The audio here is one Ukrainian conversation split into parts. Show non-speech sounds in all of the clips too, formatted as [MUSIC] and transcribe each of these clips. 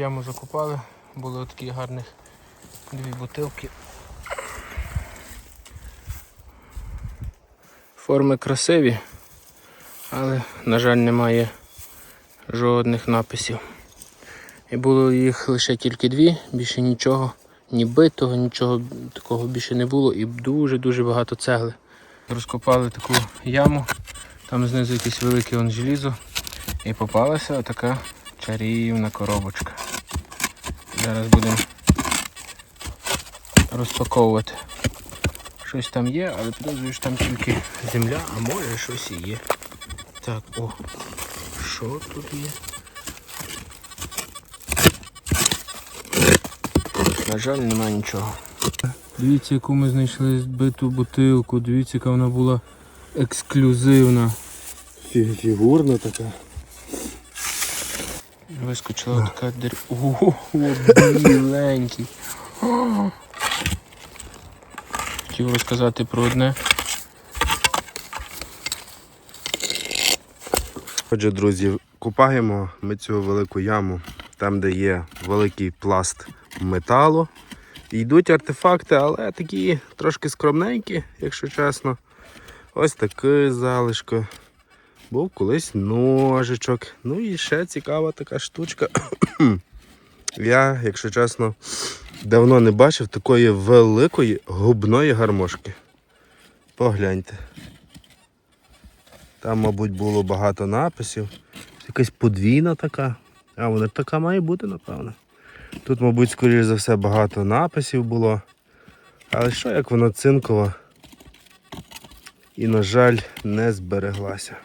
яму закопали, були такі гарних дві бутилки. Форми красиві, але, на жаль, немає жодних написів. І було їх лише тільки дві, більше нічого, ні битого, нічого такого більше не було і дуже-дуже багато цегли. Розкопали таку яму, там знизу якесь велике он желізо. І попалася така чарівна коробочка. Зараз будемо розпаковувати. Щось там є, але підозрюю, що там тільки земля, а може щось і є. Так, о, що тут є? На жаль, немає нічого. Дивіться, яку ми знайшли збиту бутилку, дивіться, яка вона була ексклюзивна. Фігурна така. Вискочила така дир... Ого, біленький. Хотів розказати про одне. Отже, друзі, купаємо ми цю велику яму, там, де є великий пласт металу. Йдуть артефакти, але такі трошки скромненькі, якщо чесно. Ось такий залишко. Був колись ножичок. Ну і ще цікава така штучка. [CLEARS THROAT] Я, якщо чесно, давно не бачив такої великої губної гармошки. Погляньте. Там, мабуть, було багато написів. Якась подвійна така. А вона така має бути, напевно. Тут, мабуть, скоріш за все, багато написів було. Але що як вона цинкова і, на жаль, не збереглася.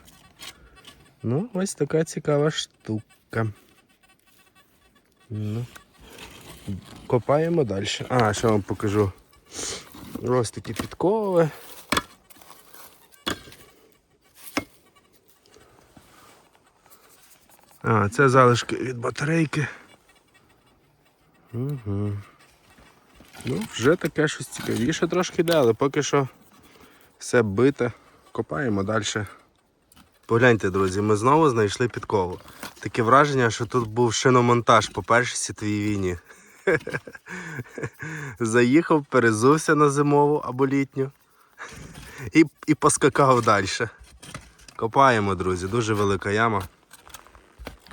Ну, ось така цікава штука. Ну, копаємо далі. А, що вам покажу. Ось такі підкови. А, це залишки від батарейки. Угу. Ну, вже таке щось цікавіше трошки йде, але поки що все бите. Копаємо далі. Погляньте, друзі, ми знову знайшли підкову. Таке враження, що тут був шиномонтаж по першій світовій війні. [LAUGHS] Заїхав, перезувся на зимову або літню і, і поскакав далі. Копаємо, друзі, дуже велика яма.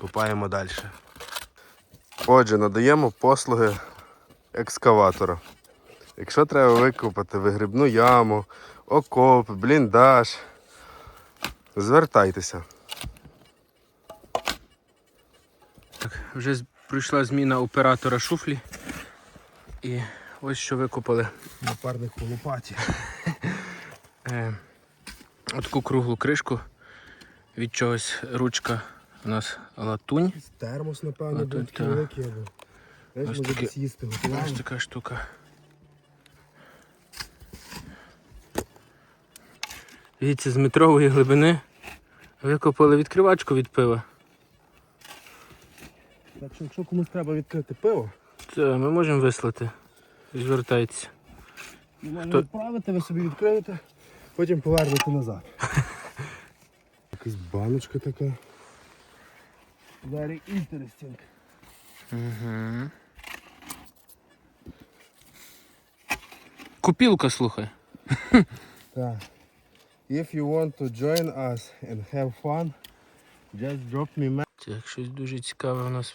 Копаємо далі. Отже, надаємо послуги екскаватора. Якщо треба викопати вигрібну яму, окоп, бліндаж, звертайтеся. Так, вже пройшла зміна оператора шуфлі. І ось що викопали. Напарник по лопаті. [LAUGHS] Е, отаку круглу кришку. Від чогось ручка у нас латунь. Термос, напевно, великий або. Знаєш, Ось може таке- десь їсти Ось така штука. Дивіться, з метрової глибини викопали відкривачку від пива. Так що, якщо комусь треба відкрити пиво, Це ми можемо вислати. Звертайтеся. можна Хто- відправити, ви собі відкриєте, потім повернете назад. [LAUGHS] Якась баночка така. Very interesting. Угу. Купілка, слухай. Так. If you want to join us and have fun, just drop me Так, щось дуже цікаве у нас.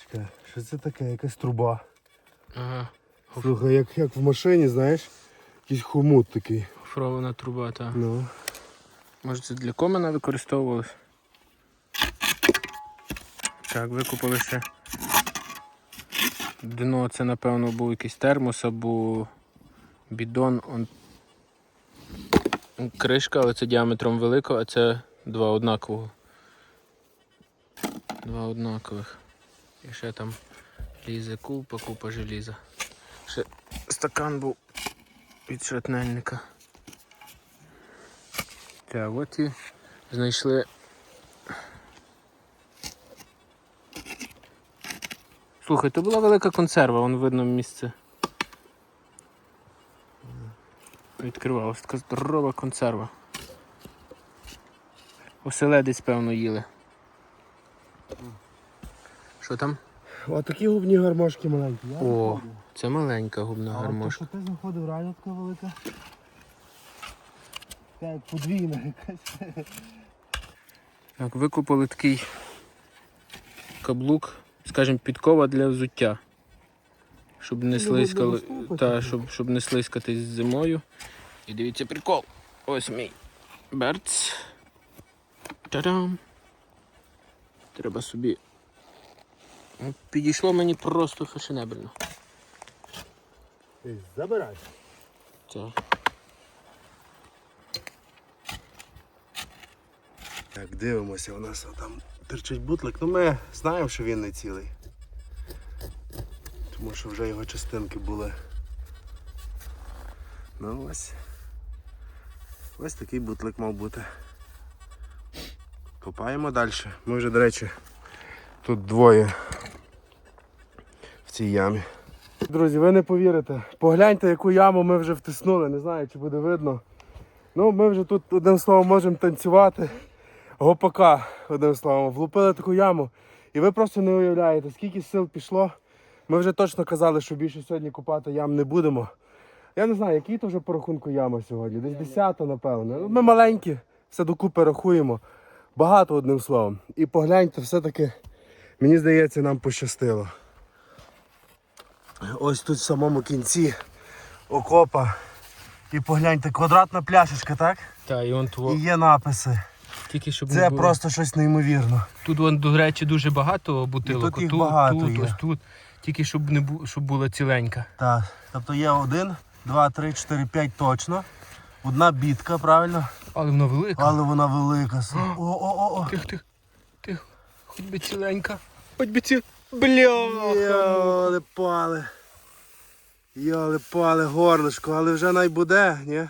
Чекай, що це таке? Якась труба. Ага. Слухай, як, як в машині, знаєш, якийсь хомут такий. Гофрована труба, так. Ну. Може це для комена використовувалось? Так, викупили ще. Дно це напевно був якийсь термос або бідон. Кришка, але це діаметром велика, а це два однакового. Два однакових. І ще там лізе купа, купа желіза. Ще стакан був від шратнельника. Так, от і знайшли. Слухай, то була велика консерва, вон видно місце. Відкривалась така здорова консерва. Оселедець, певно, їли. Що там? Отакі губні гармошки маленькі. Я О, це маленька губна А гармошка. ти знаходив реально така велика. Так, подвійна якась. Так, викупили такий каблук, скажімо, підкова для взуття. Щоб не слизькали, та, щоб, щоб не слизькатись зимою. І дивіться прикол. Ось мій берц. Та-дам. Треба собі. Ну, Підійшло мені просто фешенебельно. Забирай. Так. Так, дивимося, у нас там терчить бутлик. Ну ми знаємо, що він не цілий. Тому що вже його частинки були. Ну ось. Ось такий бутлик мав бути. Копаємо далі. Ми вже, до речі, тут двоє в цій ямі. Друзі, ви не повірите. Погляньте, яку яму ми вже втиснули, не знаю, чи буде видно. Ну, ми вже тут одним словом можемо танцювати. Гопака, одним словом, влупили таку яму. І ви просто не уявляєте, скільки сил пішло. Ми вже точно казали, що більше сьогодні купати ям не будемо. Я не знаю, який то вже по рахунку яма сьогодні. Десь 10, напевно. Ну, Ми маленькі, все докупи рахуємо. Багато одним словом. І погляньте, все-таки, мені здається, нам пощастило. Ось тут в самому кінці окопа. І погляньте, квадратна пляшечка, так? Та, і он тво, І є написи. тільки щоб Це було. просто щось неймовірно. Тут, вон, до речі, дуже багато бутилок. тут їх багато тут, є. ось тут. Тільки щоб не бу... щоб була ціленька. Так. Тобто є один, два, три, чотири, п'ять точно. Одна бітка, правильно? Але вона велика. Але вона велика. О-о-о. Тихо, тихо, тихо. Хоч би ціленька. Хоч би ці. Бля! Йоли пали. Йоли пали, горлишко, але вже най буде, ні?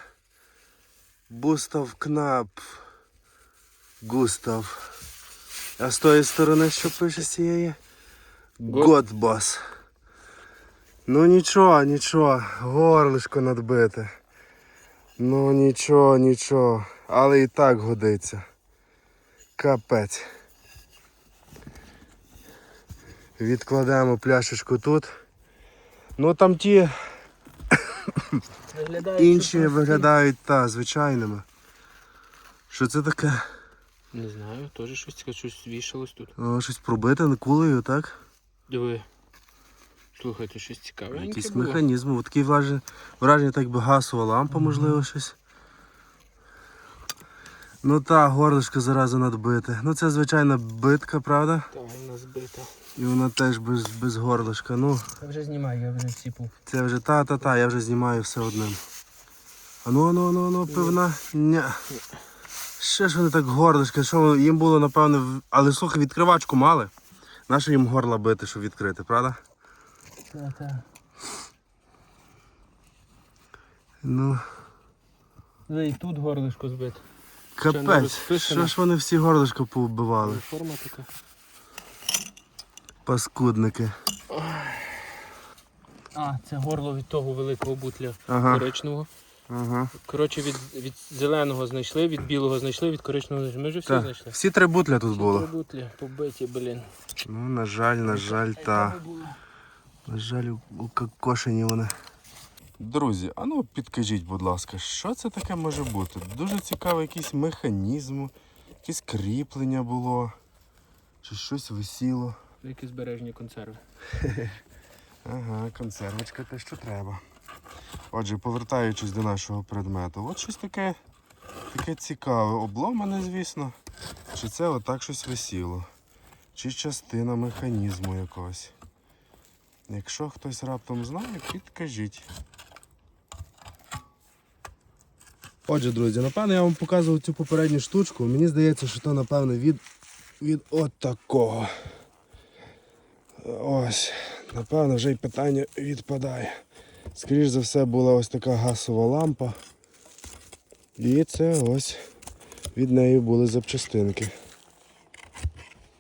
Бустав Кнап. Густав. А з тої сторони що пише з цієї? Гот. Готбас. Ну нічого, нічого, горлишко надбите. Ну нічого, нічого. Але і так годиться. Капець. Відкладемо пляшечку тут. Ну там ті інші виглядають та, звичайними. Що це таке? Не знаю, теж щось щось вішалось тут. О, щось пробите кулею, так? Диви. Слухайте, щось цікавеньке Якийсь механізм. От таке враження, враження так би гасова лампа, можливо, щось. Ну так, горлишко зараза надбите. Ну це звичайна битка, правда? Та, вона збита. І вона теж без, без горлишка. Ну, Я вже знімаю, я вже всіпав. це вже та-та-та, я вже знімаю все одним. А ну, а ну, а ну, а ну, пивна. Ня. Ще ж вони так горлишка, що їм було, напевно, але слухай, відкривачку мали. Нащо їм горла бити, щоб відкрити, правда? Та, та. Ну, Ну і тут горлишко збите. не капець. Що ж вони всі горлишко повбивали? Форма така. Паскудники. А, це горло від того великого бутля Ага. коричневого. Ага. Коротше, від, від зеленого знайшли, від білого знайшли, від коричневого знайшли. Ми вже все Так, знайшли. всі три бутля тут Всі було. три бутлі побиті, блін. Ну, на жаль, на жаль, та. На жаль, у- укокошені вони. Друзі, а ну підкажіть, будь ласка, що це таке може бути? Дуже цікавий якийсь механізм, якесь кріплення було, чи щось висіло. Які збережені консерви. Ага, консервочка те, що треба. Отже, повертаючись до нашого предмету, от щось таке, таке цікаве, обломане, звісно. Чи це отак щось висіло? Чи частина механізму якогось? Якщо хтось раптом знає, підкажіть. Отже, друзі, напевно, я вам показував цю попередню штучку. Мені здається, що то, напевно, від, від от. Ось, напевно, вже й питання відпадає. Скоріш за все була ось така гасова лампа. І це ось від неї були запчастинки.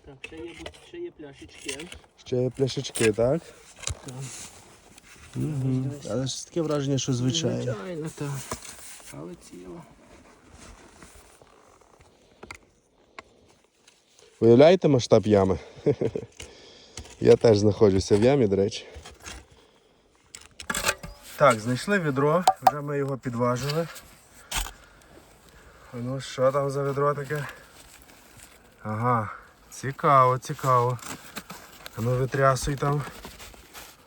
Так, ще є, ще є пляшечки. Ще є пляшечки, так? Так. Угу. Але ж таке враження, що звичайно. Звичайно, так. Але ціло. Уявляєте масштаб ями? [LAUGHS] Я теж знаходжуся в ямі, до речі. Так, знайшли відро, вже ми його підважили. Ну, що там за відро таке? Ага, цікаво, цікаво. Ну витрясуй там.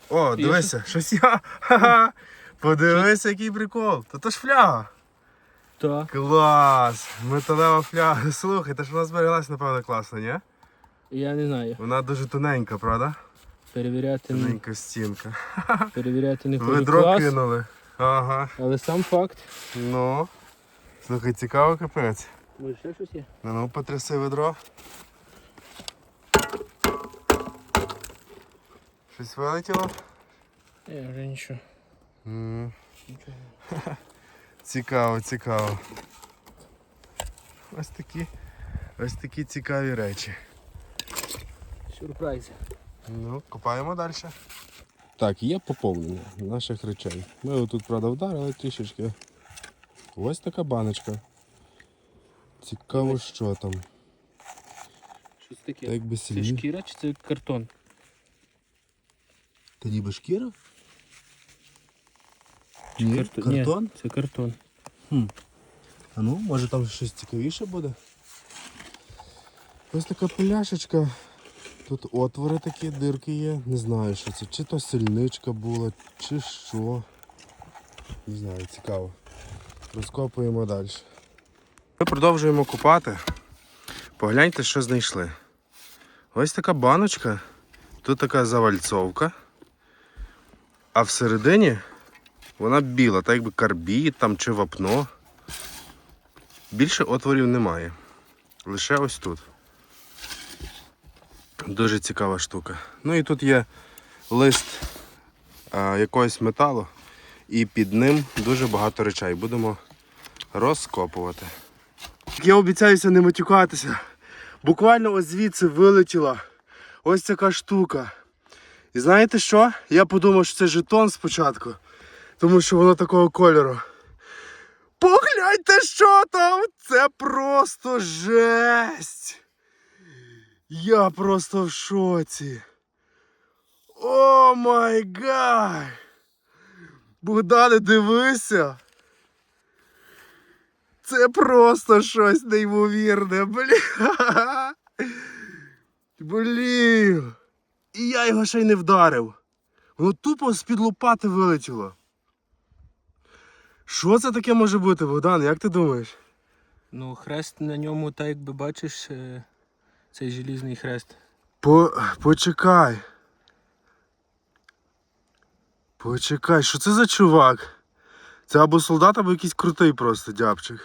О, дивися, щось я. Ха-ха. Подивися, який прикол. Та то ж фляга. Так. Клас! Металева фляга. Слухай, та ж вона збереглась, напевно, класно, ні? Я не знаю. Вона дуже тоненька, правда? Перевіряти не, стінка. [LAUGHS] перевіряти не хочу Ведро клас, кинули. Ага. але сам факт. Ну. Слухай, цікаво капець. Може ще щось є? Ну, ну потряси ведро. Щось вилетіло? Ні, вже нічого. М. [LAUGHS] Цікаво, цікаво. Ось такі, ось такі цікаві речі. Сюрприз. Ну, копаємо далі. Так, є поповнення наших речей. Ми отут, правда, вдарили трішечки. Ось така баночка. Цікаво, що там. Щось таке. Та якби Це сильні. шкіра чи це картон? Та ніби шкіра? Чи Ні, карто- картон? Ні, це картон. А ну, може там щось цікавіше буде? Ось така пляшечка. Тут отвори такі, дирки є. Не знаю, що це. Чи то сильничка була, чи що. Не знаю, цікаво. Розкопуємо далі. Ми продовжуємо купати. Погляньте, що знайшли. Ось така баночка. Тут така завальцовка. А всередині вона біла, так якби карбід там чи вапно. Більше отворів немає. Лише ось тут. Дуже цікава штука. Ну і тут є лист а, якогось металу, і під ним дуже багато речей. Будемо розкопувати. Я обіцяюся не матюкатися. Буквально ось звідси вилетіла ось така штука. І знаєте що? Я подумав, що це жетон спочатку, тому що воно такого кольору. Погляньте, що там! Це просто жесть! Я просто в шоці. О май гай! Богдане, дивися! Це просто щось неймовірне, блін. Блін. І я його ще й не вдарив. Воно тупо з-під лопати вилетіло. Що це таке може бути, Богдан? Як ти думаєш? Ну, хрест на ньому, так якби бачиш, е, цей желізний хрест. По... Почекай. Почекай, що це за чувак? Це або солдат, або якийсь крутий просто дябчик.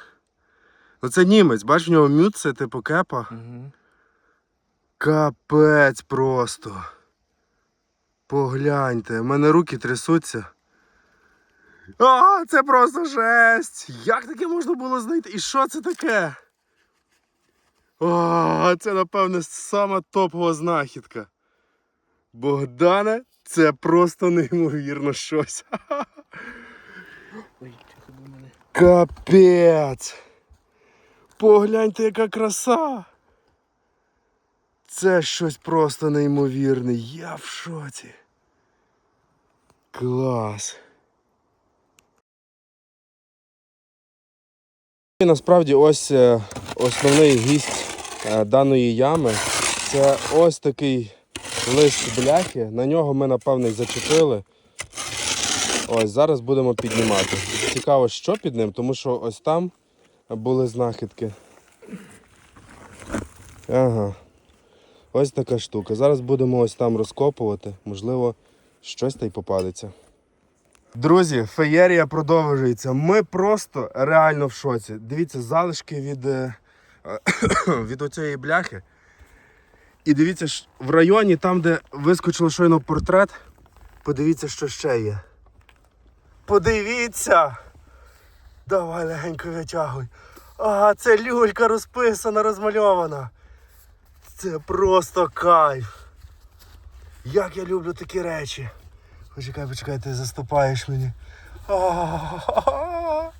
Ну це німець, бач, в нього мют, це типу кепа. Угу. Капець просто. Погляньте, в мене руки трясуться. А, це просто жесть! Як таке можна було знайти? І що це таке? О, це, напевне, сама топова знахідка. Богдане, це просто неймовірно щось. Ой, мене. Капець! Погляньте, яка краса! Це щось просто неймовірне. Я в шоці. Клас. І насправді ось е, основний гість даної ями. Це ось такий лист бляхи. На нього ми, напевно, й зачепили. Ось зараз будемо піднімати. Цікаво, що під ним, тому що ось там були знахідки. Ага. Ось така штука. Зараз будемо ось там розкопувати. Можливо, щось та й попадеться. Друзі, феєрія продовжується. Ми просто реально в шоці. Дивіться, залишки від, е, [COUGHS] від оцієї бляхи. І дивіться, в районі, там, де вискочило щойно портрет, подивіться, що ще є. Подивіться! Давай легенько витягуй. А, це люлька розписана, розмальована. Це просто кайф. Як я люблю такі речі. Почекай, почекай, ти заступаєш мені. А-а-а.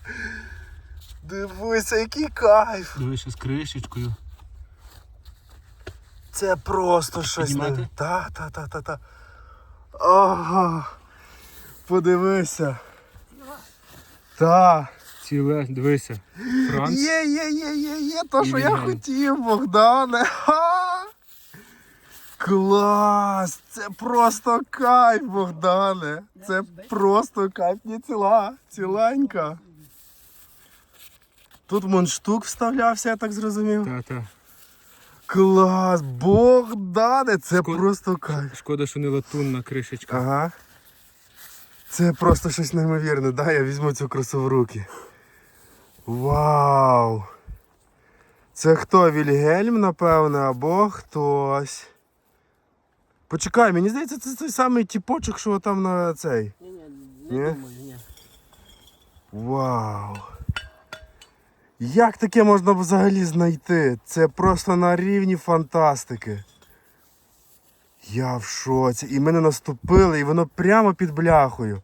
Дивися, який кайф. Дивися з кришечкою. Це просто щось. Піднімати? Та, та, та, та, та. Ага. Подивися. Та. Ціле, дивися. Франц. Є, є, є, є, є, то, що я хотів, Богдане. Ха! Клас! Це просто кайф, Богдане. Це просто кайф, не ціла, ціленька. Тут мундштук вставлявся, я так зрозумів. Та-та. Клас! Богдане! Це Шкод- просто кайф. Шкода, що не латунна кришечка. Ага. Це просто щось неймовірне. Дай я візьму цю красу в руки. Вау! Це хто? Вільгельм, напевне, або хтось. Почекай, мені здається, це той самий тіпочок, що там на цей. Ні, ні, Ні? не думаю, ні. Вау! Як таке можна взагалі знайти? Це просто на рівні фантастики. Я в шоці. І мене наступили, і воно прямо під бляхою.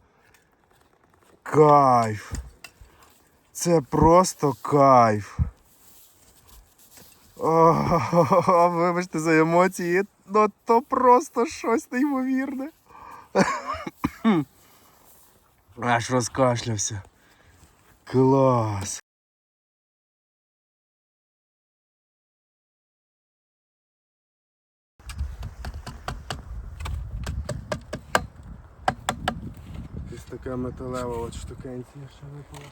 Кайф. Це просто кайф. О, [LAUGHS] вибачте за емоції. Ну то просто щось неймовірне. [COUGHS] Аж розкашлявся. Клас. Така металева от штукенція ще випала.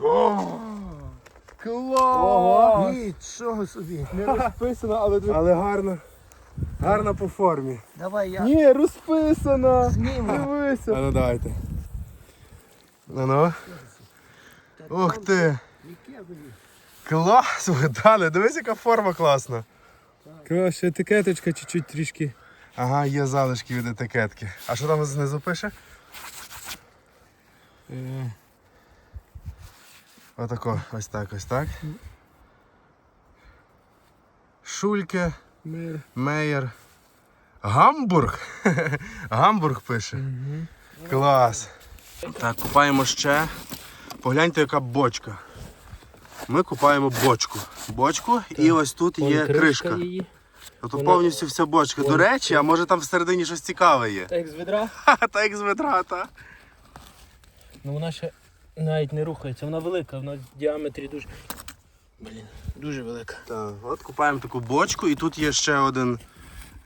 О, клас! Нічого собі. Не розписано, але, але гарно. Гарно по формі. Давай я Ні, розписано. зніму. Дивися. А ну давайте. Ну ну. Ух ти. Яке, блін? Клас, Богдане, дивись, яка форма класна. Краще етикеточка чуть-чуть трішки. Ага, є залишки від етикетки. А що там знизу пише? Е, Отако, ось так, ось так. Шульке, мир. Мейер. Гамбург. [LAUGHS] Гамбург пише. Клас. Так, купаємо ще. Погляньте, яка бочка. Ми купаємо бочку. Бочку і ось тут є кришка. її. Тобто Вона- повністю вся бочка. До речі, а може там всередині щось цікаве є. Так як з ведра. Ха, так як з ведра, та. Ну вона ще навіть не рухається. Вона велика, вона в діаметрі дуже. Блін, дуже велика. Так, от купаємо таку бочку і тут є ще один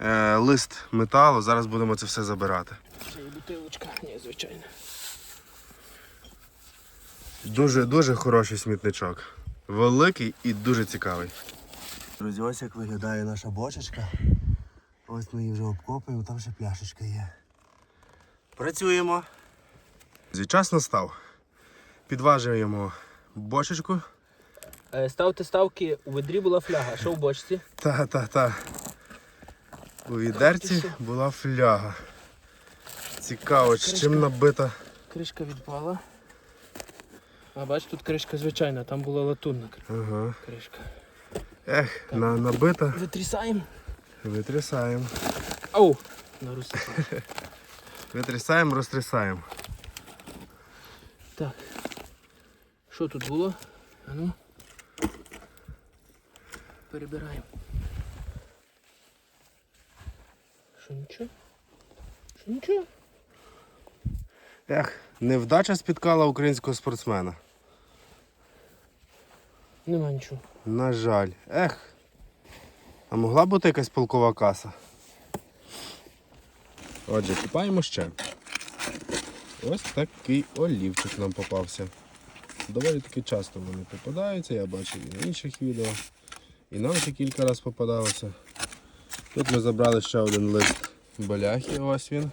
е, лист металу. Зараз будемо це все забирати. Ще є бутилочка. Ні, звичайно. Дуже дуже хороший смітничок. Великий і дуже цікавий. Друзі, ось як виглядає наша бочечка. Ось ми її вже обкопуємо, там ще пляшечка є. Працюємо. Час настав. Підважуємо бочечку. Е, Ставте ставки, у ведрі була фляга, що в бочці? Та, та, та. У відерці була фляга. Цікаво, з чим набита. Кришка відпала. А бач, тут кришка звичайна, там була латунна кри- Ага. кришка. Ех, на, набита. Витрісаємо. Витрясаємо. Ау! На. Витрясаємо, розтрясаємо. Так. Що тут було? А ну. Перебираємо. Що нічого? Що нічого? Ех, невдача спіткала українського спортсмена. Нема нічого. На жаль. Ех. А могла бути якась полкова каса. Отже, купаємо ще. Ось такий олівчик нам попався. Доволі таки часто вони попадаються, я бачив і на інших відео. І нам ще кілька разів попадалося. Тут ми забрали ще один лист баляхи, ось він.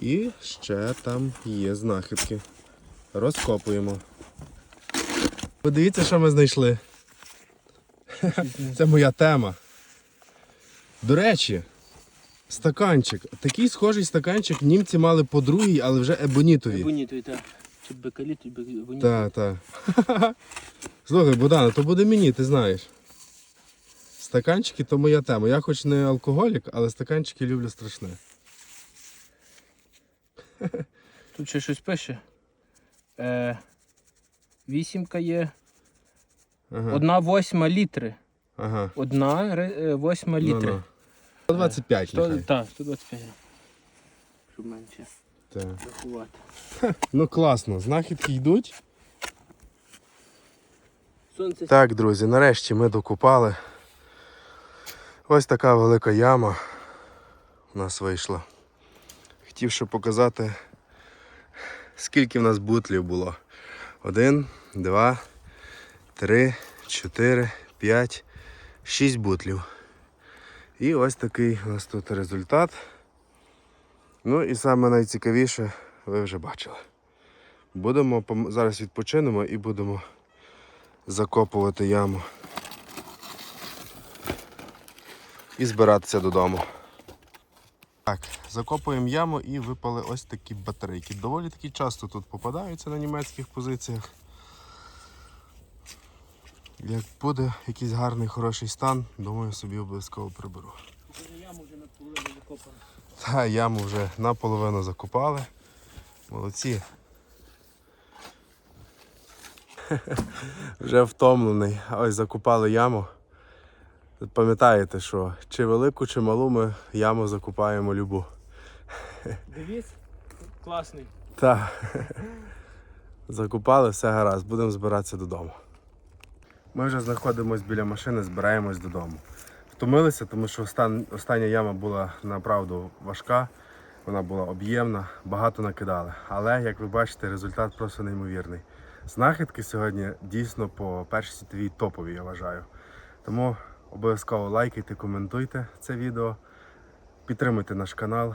І ще там є знахідки. Розкопуємо. Подивіться, що ми знайшли. Це моя тема. До речі, стаканчик. Такий схожий стаканчик німці мали по другій, але вже ебонітові. Ебонітові, так. Тут бекалі, тут бекалі. Так, так. Слухай, Богдана, то буде мені, ти знаєш. Стаканчики то моя тема. Я хоч не алкоголік, але стаканчики люблю страшне. Тут ще щось пише. Е, вісімка є. Ага. Одна восьма літри. ага. Одна ре- е, восьма літри. Ну-ну. 125 Сто- нехай. Так, 125. Щоб менше Так. рахувати. Ну класно, знахідки йдуть. Сонце Так, друзі, нарешті ми докупали. Ось така велика яма у нас вийшла. Хотів ще показати, скільки в нас бутлів було. Один, два, три, чотири, п'ять, шість бутлів. І ось такий у нас тут результат. Ну і саме найцікавіше ви вже бачили. Будемо зараз відпочинемо і будемо закопувати яму і збиратися додому. Так, закопуємо яму і випали ось такі батарейки. Доволі таки часто тут попадаються на німецьких позиціях. Як буде якийсь гарний хороший стан, думаю, собі обов'язково приберу. яму вже наполовину закопана. Та яму вже наполовину закопали. Молодці. [LAUGHS] Вже втомлений. Ось закопали яму. Пам'ятаєте, що чи велику, чи малу ми яму закопаємо любу. Дивіться, класний. Та. Закупали, все гаразд, будемо збиратися додому. Ми вже знаходимося біля машини, збираємось додому. Втомилися, тому що остан- остання яма була направду важка, вона була об'ємна, багато накидали. Але, як ви бачите, результат просто неймовірний. Знахідки сьогодні дійсно по першій світовій топові, я вважаю. Тому обов'язково лайкайте, коментуйте це відео, підтримуйте наш канал